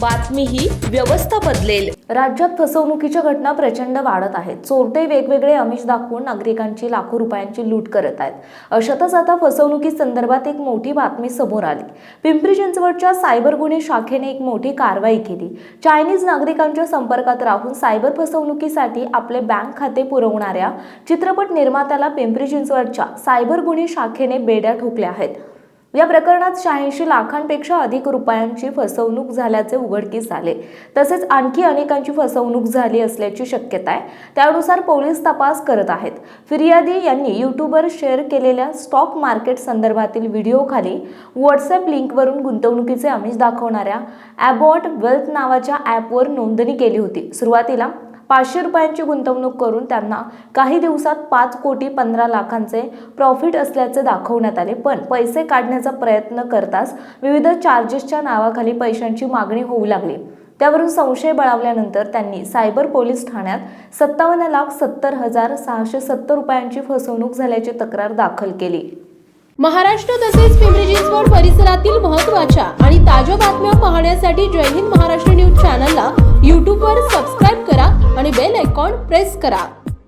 बातमी ही व्यवस्था बदलेल. राज्यात फसवणुकीच्या घटना प्रचंड वाढत आहेत. चोरटे वेगवेगळे आमिष दाखवून नागरिकांची लाखो रुपयांची लूट करत आहेत. अशातच आता फसवणुकी संदर्भात एक मोठी बातमी समोर आली. पिंपरी चिंचवडच्या सायबर गुन्हे शाखेने एक मोठी कारवाई केली. चायनीज नागरिकांच्या संपर्कात राहून सायबर फसवणुकीसाठी आपले बँक खाते पुरवणाऱ्या चित्रपट निर्मात्याला पिंपरी चिंचवडच्या सायबर गुन्हे शाखेने बेड्या ठोकल्या आहेत. या प्रकरणात शहाऐंशी लाखांपेक्षा अधिक रुपयांची फसवणूक झाल्याचे उघडकीस आले. तसेच आणखी अनेकांची फसवणूक झाली असल्याची शक्यता आहे. त्यानुसार पोलीस तपास करत आहेत. फिर्यादी यांनी यूट्यूबवर शेअर केलेल्या स्टॉक मार्केट संदर्भातील व्हिडिओखाली व्हॉट्सअप लिंकवरून गुंतवणुकीचे आमिष दाखवणाऱ्या ॲबॉट वेल्थ नावाच्या ॲपवर नोंदणी केली होती. सुरुवातीला पाचशे रुपयांची गुंतवणूक करून त्यांना काही दिवसात पाच कोटी पंधरा लाखांचे प्रॉफिट असल्याचे दाखवण्यात आले. पण पैसे काढण्याचा प्रयत्न करताच विविध चार्जेसच्या नावाखाली पैशांची मागणी होऊ लागली. त्यावरून संशय बळावल्यानंतर त्यांनी सायबर पोलीस ठाण्यात सत्तावन्न लाख सत्तर हजार सहाशे सत्तर रुपयांची फसवणूक झाल्याची तक्रार दाखल केली. महाराष्ट्र तसेच पिंपरी चिंचवड परिसरातील महत्त्वाच्या आणि ताज्या बातम्या पाहण्यासाठी जय हिंद महाराष्ट्र न्यूज चॅनलला यूट्यूबवर सबस्क्राईब करा प्रेस करा.